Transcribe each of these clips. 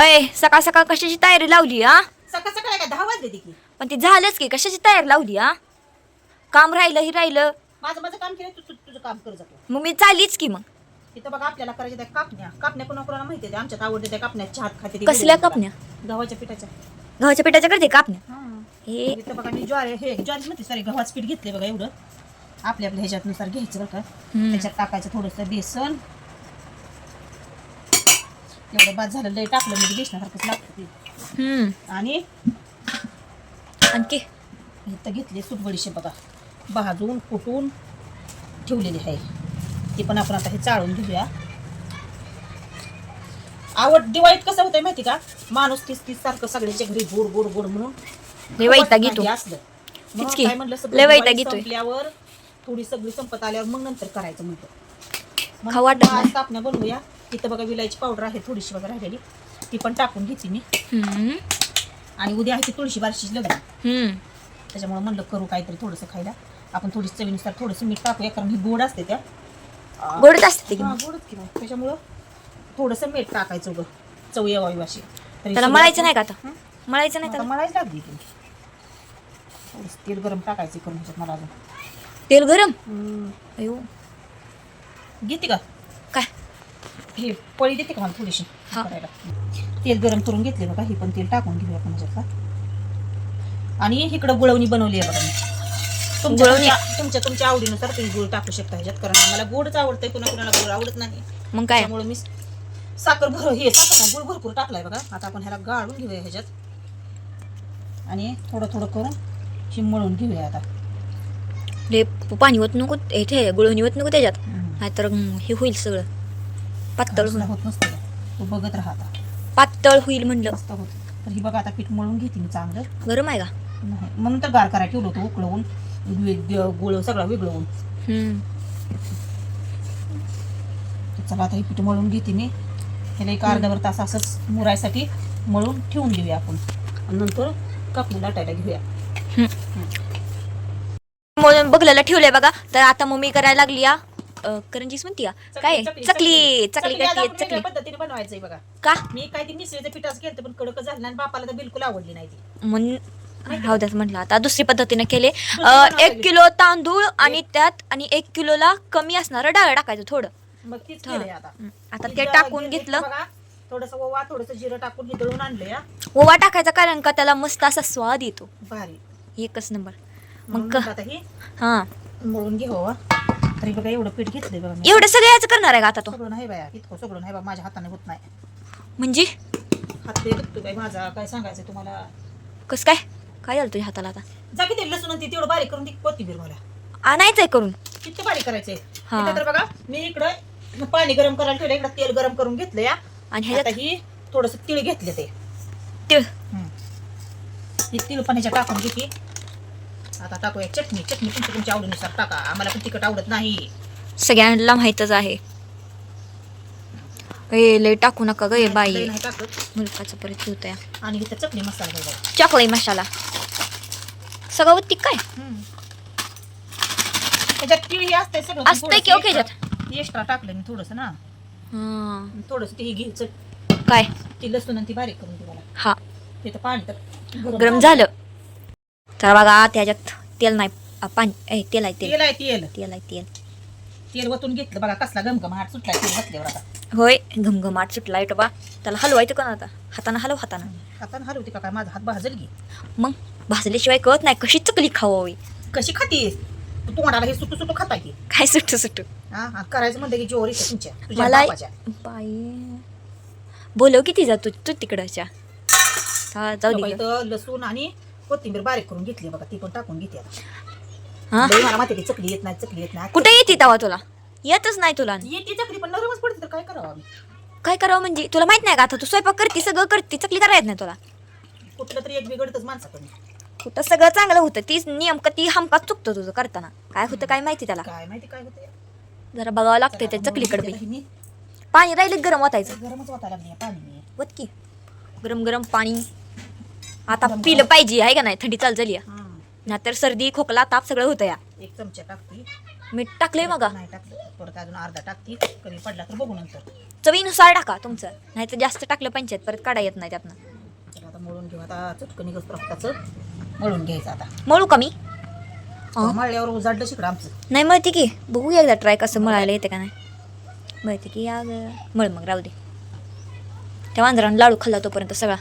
अय सकाळ सकाळ कशाची तयारी लावली हा? सकाळ सकाळ काय दहा वाजले की पण ते झालंच की कशाची तयारी लावली हा? काम राहिलं ही राहिलं. माझं माझं काम केलं तू तू- तुझं काम कर जातो. मग मी चालीच की मग. तिथं बघा आपल्याला करायच्या त्या कापण्या. कापण्या कोणा कोणाला माहिती आहे? आमच्यात आवडते त्या कापण्या. चहात खाते ते कसल्या कापण्या? गव्हाच्या पिठाच्या. गव्हाच्या पिठाच्या करते कापण्या हा. इथं बघा मी ज्वारी हे ज्वारीच म्हणते सॉरी गव्हाचं पीठ घेतले बघा एवढं. आपल्या आपल्या ह्याच्यानुसार घ्यायचं बरं का. हम्म. त्याच्यात टाकायचं थोडंसं बेसन एवढं बाद झालं लय टाकलं म्हणजे बेसनासारखंच लागतं ते. हम्म. आणि आणखी? इथं घेतले सुटबडीशे बघा. भाजून कुटून ठेवलेली आहे. ती पण आपण आता हे चाळून घेऊया. आवड दिवाळीत कसं होतंय माहिती का? माणूस तीस तीस सारखं सगळ्याच्या घरी गोड गोड गोड म्हणून लय वैताग येतो. नाही असलं. म्हणून की. काय म्हणलं सगळं लय वैताग दिवाळी येतोय. संपल्यावर थोडी सगळी संपत आल्यावर मग नंतर करायचं म्हणतो. खाऊ वाटत नाही. बनवूया. तिथं बघा विलायची पावडर आहे थोडीशी बघा राहिलेली. ती पण टाकून घेते मी. हम्म. आणि उद्या आहे ती तुळशी बारशीची लग्न. हम्म. त्याच्यामुळे म्हणलं करू काहीतरी थोडंसं खायला. आपण थोडी चवीनुसार थोडंसं मीठ टाकूया कारण ही गोड असते त्या. अं, गोडच असते की हा, मग. गोडच की मग. त्याच्यामुळं थोडंसं मीठ टाकायचं उगं. चव यावावी अशी. तरी त्याला सगळं- मळायचं नाही का आता? हं? मळायचं नाही आता त्याला? मळायला लागली की. थोडंसं तेल गरम टाकायचं करून ह्याच्यात मला अजून. तेल गरम. अयो. घेते का? हे पळी देते का मला थोडीशी? हा. करायला. तेल गरम करून घेतले बघा हे पण तेल टाकून घेऊया आपण ह्याच्यातला आणि इकडं गुळवणी बनवली आहे बघा मी. तुमच्या गुळवणी? तुमच्या- तुमच्या तुमच्या आवडीनुसार तुम्ही गुळ टाकू शकता ह्याच्यात कारण आम्हाला गोडच आवडतंय कुणा कुणाला गोड आवडत नाही. मग काय? त्यामुळे मी साखर भर हे साखर नाही, गुळ भरपूर टाकलाय बघा. आता आपण ह्याला गाळून घेऊया ह्याच्यात. आणि थोडं थोडं करून ही मळून घेऊया आता. ले पाणी होत नको हे ठे गुळवणी होत नको त्याच्यात. नाहीतर मग हे होईल सगळं. पातळ होईल होत नसतं तू बघत राहा आता. पातळ होईल म्हणलं. मस्त होत. तर ही बघा आता पीठ मळून घेते मी चांगलं. गरम आहे का? नाही. म्हणून तर गार करायला ठेवलं होतं उकळवून. वे- गुळ सगळं विगळवून. हम्म. तर चला आता हे पीठ मळून घेते मी. ह्याला एक अर्धाभर तास असंच मुरायसाठी मळून ठेवून देऊया आपण. आणि नंतर कापणी लाटायला घेऊया. म्हणून बघलेलं ठेवलंय बघा. तर आता मम्मी करायला लागली या अं, करंजीच म्हणती का काय? चकली चकली आपण करते वेगळ्या चकली. पद्धतीने बनवायचंय बघा. का? मी काय ती मिसळीचं पिठाचं केलं पण कडक झालं आणि बापाला तर बिलकुल आवडली नाही ती. म्हणून राहू द्याच म्हटलं. आता दुसरी पद्धतीने केले. अं, बनवायला एक किलो तांदूळ आणि त्यात आणि एक किलोला कमी असणारं डाळ टाकायचं थोडं. मग तीच. केलंय आता. हं. आता ती टाकून घेतली. थोडस ओवा थोडस जिरं टाकून हे दळून आणलं या ओवा टाकायचा कारण का? त्याला मस्त असा स्वाद येतो. भारी. एकच नंबर. मग आता ही. हा. मळून घ्यावं तरी बघा एवढं पीठ घेतलंय बघा मी. एवढं सगळ्याच करणार आहे का आता तो? सगळं नाही बाया इतकं सगळं नाही बा माझ्या हाताने होत नाही. म्हणजे? हात दुखतो बाई माझा काय सांगायचं तुम्हाला? कस काय? काय झालं तुझ्या हाताला आता? जा की ते लसूण आणि ते तेवढं बारीक करून ती कोथिंबीर मला. आणायचंय करून. किती बारीक करायचंय? हा. इथं तर बघा मी इकडं पाणी गरम करायला ठेवलं इकडं तेल गरम करून घेतलं या आणि आता ह्याच्यात ही थोडस तिळ घेतले ते. तिळ? ही तिळ पाण्याच्या टाकून घेतली आता टाकूया. चटणी चटणी तुमच्या तुमच्या आवडीनुसार टाका. आम्हाला पण तिखट आवडत नाही. सगळ्यांना माहीतच आहे. ए लय टाकू नका ग ए बाई. लई नाही टाकत. मुलकाचं परत होतंय आणि इथं चटणी मसाला चॉकलेट मसाला. सगळं होती काय? त्याच्यात तिळ हे असतंय सगळं असतंय की ओके एक्स्ट्रा टाकलं मी थोडस ना. हा. थोडस ते घ्यायचं. काय? ती लसूण आणि ती बारीक करून हा. तिथं पाणी तर गरम झालं. तर बघा त्याच्यात तेल नाही पाणी ए तेल आहे तेल. तेल आहे तेल. तेल आहे तेल. तेल वतून घेतलं बघा कसला गमगम सुटला तेल घातल्यावर आता. होय घमघमाट सुटला आहे बा त्याला हलवायचं का ना आता हातानं हलव हातानं. हातानं हलवते का काय माझा हात भाजल की. मग भाजल्याशिवाय कळत नाही कशी चकली खावावी. कशी खातीस तू तोंडाला हे सुटू सुटू खाता की. काय सुटू सुटू? हा हा, करायचं म्हणते की जोर येते तुमच्या तुझ्या मला बापाच्या. बाई. बोलव किती जातो तू तिकडच्या. हा, जाऊ दे गं. इथं लसूण आणि कोथिंबीर बारीक करून घेतली बघा ती पण टाकून घेते आता. हा? मला माहिती आहे की चकली येत नाही चकली येत नाही. कुठे येते तवा तुला? येतच नाही तुला. येते चकली पण नरमच पडते तर काय करावं आम्ही? काय करावं म्हणजे? तुला माहीत नाही का आता तू स्वयंपाक करते सगळं करते चकली करा येत नाही तुला. कुठलं तरी एक बिघडतच माणसाकडून. कुठं सगळं चांगलं होतं तीच नेमकं ती हमकाच चुकतं तुझं करताना. काय होतं काय माहिती त्याला? काय माहिती काय होतं जरा बघावं लागतंय त्या चकलीकडे बी. मी. पाणी राहिलं गरम वाटायचं? गरमच वाटायला लागली पाणी गरम गरम पाणी. आता पिलं पाहिजे आहे का नाही? थंडी चाल झाली हा. नाहीतर सर्दी खोकला ताप सगळं होतं या. एक चमचा टाकते. मीठ टाकलंय मग नाही टाकलं. परत अजून अर्धा टाकती. कधी पडला तर बघू नंतर. चवीनुसार टाका तुमचं. नाही तर जास्त टाकलं पंचायत परत काढा येत नाही त्यातनं. आता मळून घेऊ. आता रक्ताचं मळून घ्यायचं आता. मळू का मी? अं? मळल्यावर उजाडलं शिकडं आमचं. नाही मळते की. बघू एकदा ट्राय कसं मळायला येते का नाही. मळते की या ग. मळ मग राहू दे. त्या वांजरानं लाडू खाल्ला तोपर्यंत सगळा.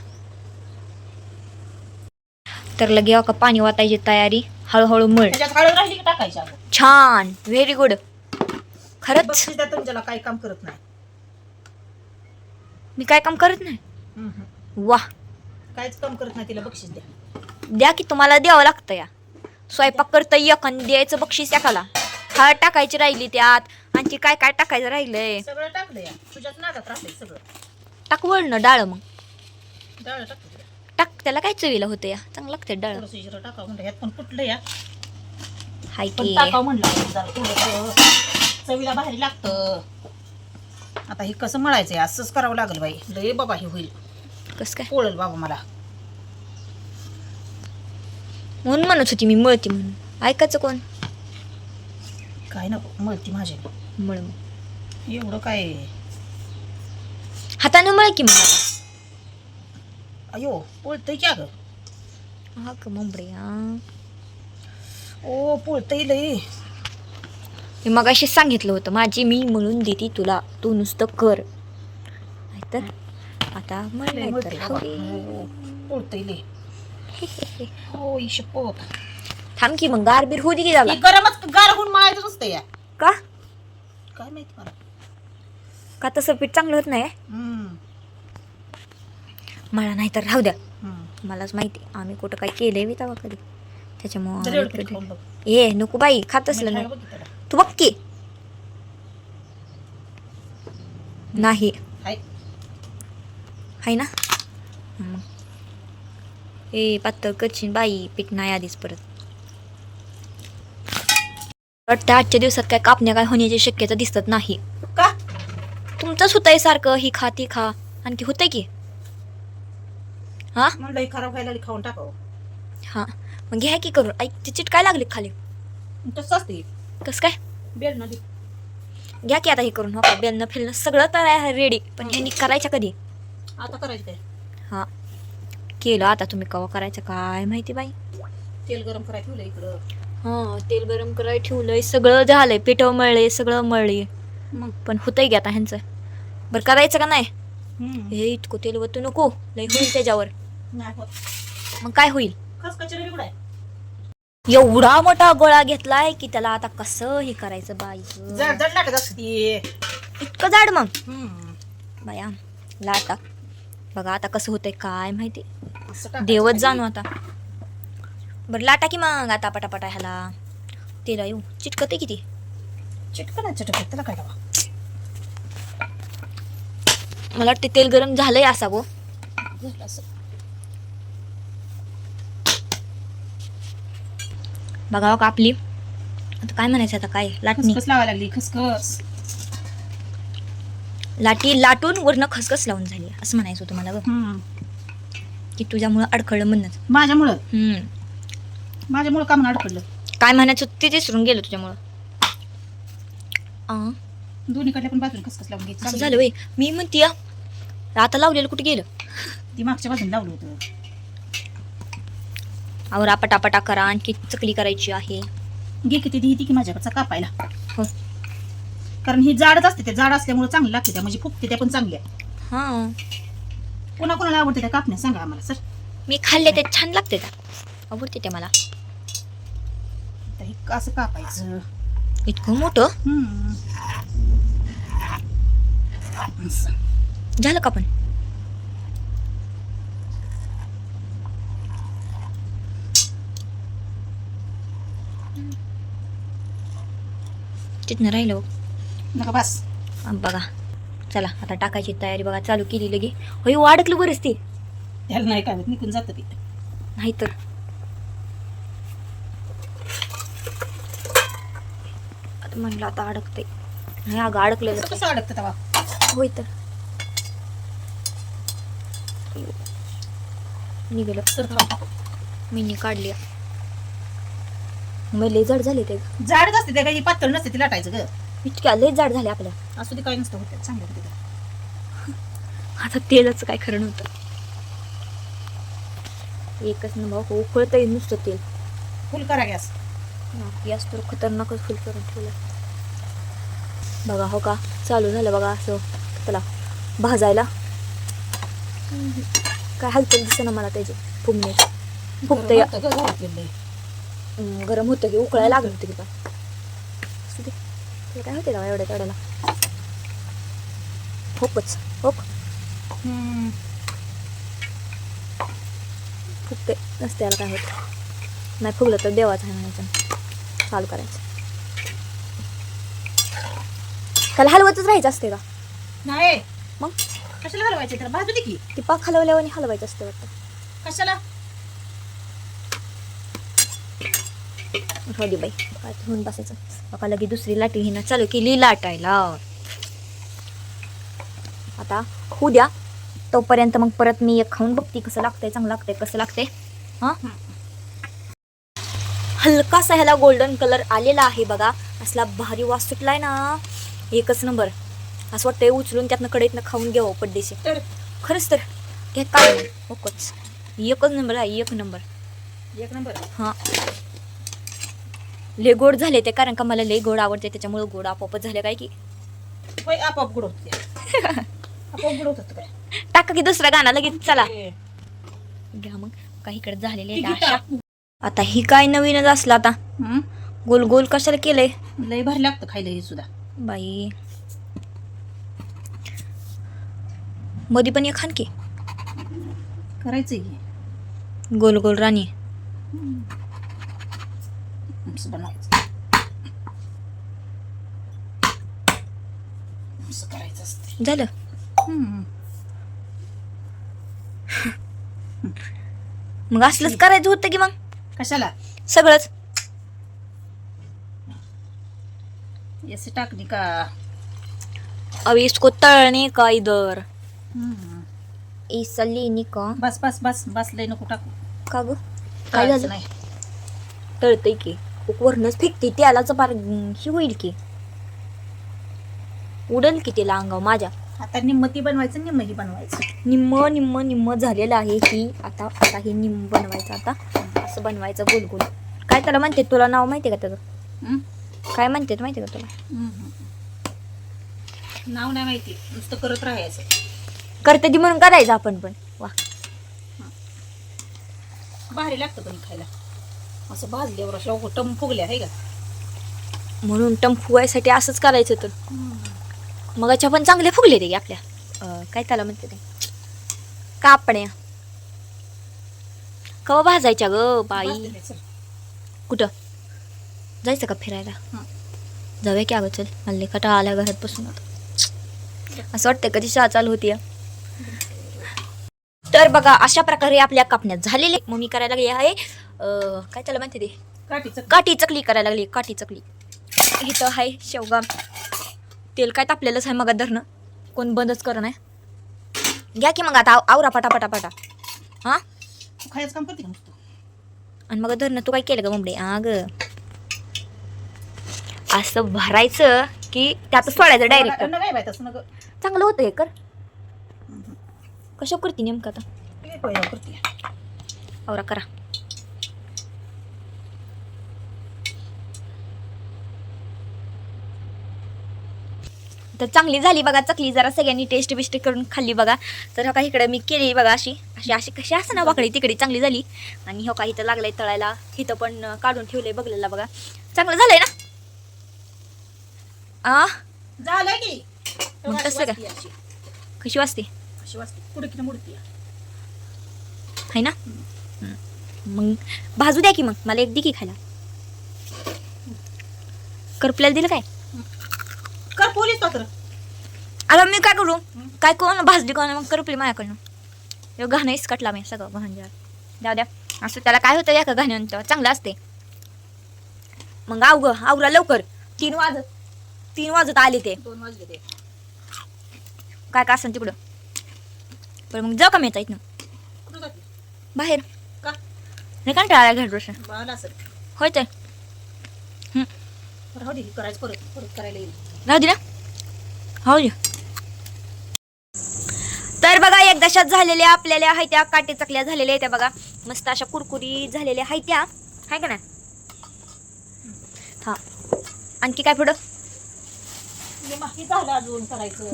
तर लगे का पाणी वाटायची तयारी. हळूहळू मळ. त्याच्यात हळद राहिली की टाकायची अगं? छान. व्हेरी गुड खरंच? बक्षीस द्या तुमच्याला काही काम करत नाही. मी काय काम करत नाही? हम्म. वा काहीच काम करत नाही तिला बक्षीस द्या. द्या की तुम्हाला द्यावं लागतं या. स्वयंपाक करता एक आणि द्यायचं बक्षीस एकाला. हळद टाकायची राहिली त्यात. आणखी काय काय टाकायचं राहिलंय? सगळं टाकलं या तुझ्याच नादात राहतंय सगळं. टाक वळणं डाळ मग. डाळ तिला. टाक त्याला काय चवीला होतं या? चांगलं लागते डाळ. थोडंसं जिरं टाकावं म्हणलं ह्यात पण कुठलं या? हाय पण की. टाकावं म्हणलं जरा थोडंसं. चवीला भारी लागतं. आता हे कसं मळायचं आहे असंच करावं लागलं बाई. लय बाबा हे होईल. कस काय? पोळल बाबा मला. म्हणून म्हणत होती मी मळती म्हणून. ऐकायचं कोण? काय नको मळती माझ्या मळ मग. एवढं काय? हातानं मळ की मग आता. अगं हा का मुंबडी हा ओ पोळतंय लय मी मग अशी सांगितलं होतं माझी मी म्हणून देते तुला तू नुसतं कर नाहीतर आता नाही तर पोळतंय लय हो ईश पोत थांब की मग गारबीर दे की झाला गरमच गार होऊन मळायचं नसतं या का काय माहिती मला का तसं पीठ चांगलं होत नाही हम्म, मला नाही तर राहू द्या. मलाच माहिती. आम्ही कुठं काय केलंय बी तेव्हा कधी. त्याच्यामुळे. ए नको बाई खात असलं त्याला. तू बघ की. नाही. हाय. ना. ए पातळ करशील बाई पीठ नाही आधीच परत. वाटतं आजच्या दिवसात काय कापण्या काय होण्याची शक्यता दिसत नाही. का? तुमचंच होतंय सारखं ही खा ती खा. आणखी होतंय की? हा? म्हणलं हे खराब व्हायला लागली, खाऊन टाकावं. हा. मग घ्या की करून. ऐक ती चिट काय लागली खाली. तसं असते. कसं काय? बेल नदी घ्या की आता हे करून हो का? बेलनं फिरणं सगळं तर आहे रेडी पण ह्यांनी करायचं कधी? आता करायचं काय हा. केलं आता तुम्ही कवा करायचं? काय माहिती बाई? तेल गरम करायला ठेवलं इकडं. हा तेल गरम करायला ठेवलंय. सगळं झालंय. पिठं मळले सगळं मळले. मग? पण होतंय की आता ह्यांचं? बरं करायचं का नाही. हे इतकं तेल वतू नको. लय होईल त्याच्यावर. नाही होत. मग काय होईल? एवढा मोठा गोळा घेतलाय की त्याला आता कसं हे करायचं बाई? गं. जड जड लागत असते. इतकं जाड मग? हम्म. बाया लाटा. बघा आता कसं होतंय काय माहिती? असं टाकायचं देवच. जाणू आता. बरं लाटा की मग आता पटापटा ह्याला. तेला येऊ. चिटकते किती? चिटकन आहे चिटकन त्याला काय लावा मला वाटतं तेल गरम झालंय असावं झालं असं. बघावं का आपली? आता काय म्हणायचं आता काय? लाटणी. खसखस लावायला लागली खसखस. लाटी लाटून वरनं खसखस लावून झाली असं म्हणायचं होतं मला बघ. की तुझ्यामुळं अडखळलं म्हणणंच माझ्यामुळं? हम्म. माझ्यामुळं का म्हणून अडकडलं काय म्हणायचं होतं ते विसरून गेलं तुझ्यामुळं. आ, पण बाजून खसखस लावून घ्यायची. असं. झालं वय मी म्हणते आता लावलेलं कुठे गेलं? ती मागच्या बाजून लावलं होतं. आवरा पटापटा करा आणखी चकली करायची आहे. घे किती ती की माझ्याकडचा कापायला हो. कारण ही जाडच असते त्या जाड असल्यामुळे चांगली लागते त्या म्हणजे फुगते त्या पण चांगल्या हां. कोणा कोणाला आवडते त्या कापण्या सांगा आम्हाला सर. मी खाल्ले ते छान लागते त्या. आवडते ते मला. तर हे असं कापायचं? इतकं मोठं? हम्म. असं. झालं का पण? तिथनं राहिलं. नका बस. बघा. चला आता टाकायची तयारी बघा. चालू केली लगे. होय हो, अडकलं बरंच ते. त्याला नाही काय निघून जातं ते. नाहीतर. आता म्हणलं आता अडकते नाही अगं अडकलं कसं जातं. कसं अडकतं तेव्हा? होय तर. निघालं. सर थांब. मी काढली मग लय जड झाले ते. जाडच असते ते काही पातळ नसते ती लाटायचं ग. इतक्या लय जड झाले आपल्या. असू दे काही नसतं होते. चांगलं होते ते. आता तेलच काय खरं नव्हतं. एकच ना भाऊ उकळत नुसतं तेल. फुल करा गॅस. गॅस तर खतरनाकच फुल करून ठेवलं बघा हो का? चालू झालं बघा असं. त्याला भाजायला. काय हालचाल दिसे ना मला त्याची. फुगणे. फुगतं या गरम होतं ग घरात लय. हम्म, गरम होतं की उकळायला लागलं होतं की पण. काय होते का एवढ्या तेवढ्याला होपच होप हम्म. फुगते नसते याला काय होत. नाही फुगलं तर देवाचं आहे म्हणायचं. चालू करायचं. त्याला हलवतच राहायचं असते का? नाही. मग? कशाला हलवायचे? त्याला भाजू दे की. ती पाक हलवल्यावर आणि हलवायचं असते वाटतं. कशाला? दे बाई. काय होऊन बसायचं. बघा लगे दुसरी लाटी हिनं चालू केली लाटायला. आता होऊ द्या. तोपर्यंत मग परत मी एक खाऊन बघते कसं लागतंय चांगलं लागतंय कसं लागतंय. हां? हलकासा ह्याला गोल्डन कलर आलेला आहे बघा. असला भारी वास सुटलाय ना. एकच नंबर असं वाटतंय उचलून त्यातनं कडेतनं खाऊन घ्यावं पड्डेशी. तर? खरंच तर. काय. ओकच एकच नंबर आहे एक नंबर एक नंबर हां. लय गोड झाले ते कारण का मला लय गोड आवडते त्याच्यामुळे गोड आपोआपच झाले काय की. आपोआप गुड होते. आपोआप गुड होत काय? टाका की दुसरा गाणं लगेच चला. घ्या मग काही इकडे झालेले आता ही काय नवीनच असलं आता. गोल गोल कशाला केलंय? लय भारी लागतं खायला हे सुद्धा. बाई. मधी पण खान की. करायचं गोल गोल राणी. असं बनवायचं असं करायचं असते झालं. मग असलंच करायचं होतं की मग कशाला सगळंच याचे टाकली का अब इसको तळणे का इधर हम्म. इसली का बस बस बस बस लय नको टाकू का ग काय झालं नाही तळतंय की वरणच फेकते त्यालाच पार ही होईल की. उडल की त्याला अंगाव माझ्या. आता निम्म ती बनवायचं निम्म ही बनवायचं. निम्म निम्म निम्म झालेलं आहे ही आता आता हे निम्म बनवायचं आता असं बनवायचं गोल गोल काय त्याला म्हणते तुला नाव माहिती का त्याचं? काय म्हणते माहिती का तुला. नाव नाही माहिती नुसतं करत राहायचं. करते ती म्हणून करायचं आपण पण. वा. भारी लागतं पण खायला. असं भाजल्यावर अशा टम फुगल्या आहे का? म्हणून टम फुगायसाठी असंच करायचं तर मगाच्या पण चांगले फुगले ते आपल्या. अं, काय त्याला म्हणते ते? कापण्या. कवा भाजायच्या ग बाई? भाजलेलं, चल. कुठं? जायचं का फिरायला? हं. जाऊया की अगं चल. हल्ली कटा आल्या घरात बसून. आता असं वाटतं कधी शाळा चालू होती तर बघा अशा प्रकारे आपल्या कापण्यात झालेले मग मी करायला लागली आहे. अं, काय त्याला माहिती ते? काठीचं काठी चकली करायला लागली काठी चकली. इथं आहे शेवगा. तेल काय तापलेलंच आहे मग धरणं. कोण बंदच कर नाही घ्या की मग आता आव- आवरा पटा पटा पटा. हां? तू खायचं काम करते का नुसतं? आणि मग धरणं तू काय केलं का मुंबडे हा ग असं भरायचं की त्यात सोडायचं डायरेक्ट न काय बाय तसं नग. चांगलं होतं हे कर. कशा करते नेमकं आता? करते आवरा करा. तर चांगली झाली बघा चकली जरा सगळ्यांनी टेस्ट बिस्ट करून खाल्ली बघा. तर हो का इकडे मी केली बघा अशी. अशी अशी कशी असं ना वाकडी तिकडे चांगली झाली. आणि हो का इथं लागलंय तळायला. इथं पण काढून ठेवलंय बघलेला बघा. चांगलं झालंय ना? आ? झालं की. मग तसं का? वाजती अशी. कशी वाजते? अशी वाजते. कुडकीनं मुडती आहे ना. मग भाजू द्या की मग. मला एक दे की खायला. करपल्याला दिलं काय? कर पोलीस पात्र आता मी काय करू? काय कोण भाजली कोण मग करपली माझ्याकडनं? घाणं इसकटला मी सगळं भांड्या द्या द्या. असं त्याला काय होतं एका घाण्यानंतर चांगलं असते. मग आव ग आवरा लवकर. तीन वाजत तीन वाजत आले ते. दोन वाजले ते. काय काय असेल तिकडं? बरं मग जाऊ का मी इथनं? कुठं जाते? बाहेर. का? नाही बाळाला असेल होय तर. राहू दे करायचं परत परत करायला येईल. राहू दे ना. हो दे. तर बघा एकदाशात झालेल्या आपल्याला हाय त्या काटे चकल्या झालेल्या आहेत त्या बघा. मस्त अशा कुरकुरी झालेल्या हाय त्या. हाय का ना हा. आणखी काय पुढं? हे माहिती झालं अजून करायचं.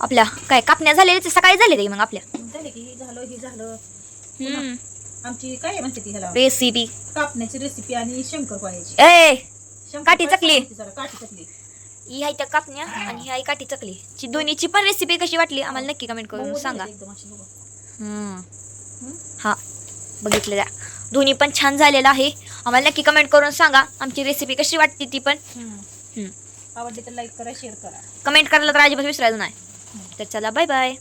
आपल्या काय कापण्या झालेल्या ते सकाळी झाले ते मग आपल्या. झाले की हे झालं हे झालं. हम्म. आमची काय म्हणते ती ह्याला? रेसिपी कापण्याची रेसिपी आणि शंकरपाळ्याची ए! शंकरपाळ्या काठी चकली. काठी चकली. ही आहे त्या कापण्या आणि ही आहे काठी चकली. ची दोन्हीची पण रेसिपी कशी वाटली? आम्हाला नक्की कमेंट करून मऊ सांगा. झाले एकदम अशी बघा. हम्म. हम्म? हा बघितलं त्या दोन्ही पण छान झालेलं आहे. आम्हाला नक्की कमेंट करून सांगा आमची रेसिपी कशी वाटते ती पण. हम्म. आवडली तर लाईक करा शेअर करा. कमेंट करायला तर अजिबात विसरायचं नाही. तर चला बाय बाय